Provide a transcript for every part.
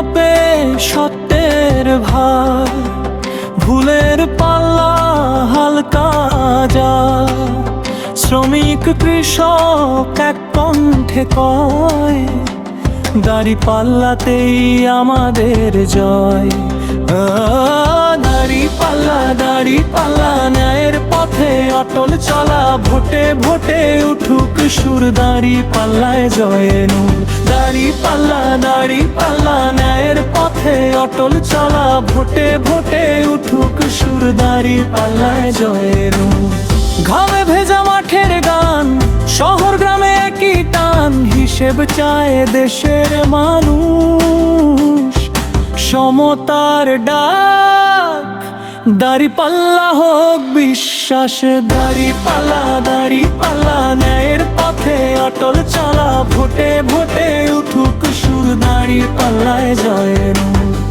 মাপে সত্যের ভার, ভুলের পাল্লা হালকা যা। শ্রমিক, কৃষক এক কণ্ঠে কয়, দাড়ি পাল্লাতেই আমাদের জয়। দাড়ি পাল্লা দাড়ি পাল্লা, ন্যায়ের পথে অটল চলা, ভোটে ভোটে উঠুক সুর, দাড়ি পাল্লায় জয় নূর। দাড়ি পাল্লা দাড়ি পাল্লা পথে অটল চলা, ভোটে ভোটে উঠুক সুর দাড়ি পাল্লায় জয় নূর ঘামে ভেজা মাঠের গান, শহর গ্রামে একই টান, হিসেব চায় দেশের মানুষ। সমতার ডাক, দাড়ি পাল্লা হোক বিশ্বাস, দাড়ি পাল্লা দাড়ি পাল্লা, ন্যায়ের পথে অটল চলা, ভোটে ভোটে উঠুক দাড়ি পাল্লায় জয়ের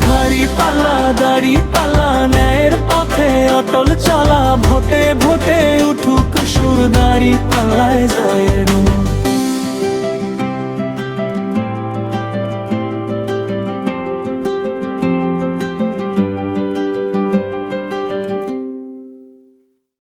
দাড়ি পাল্লা দাড়ি পাল্লা, ন্যায়ের পথে অটল চলা। ভোটে ভোটে উঠুক সুর, দাড়ি পাল্লায় জয়ের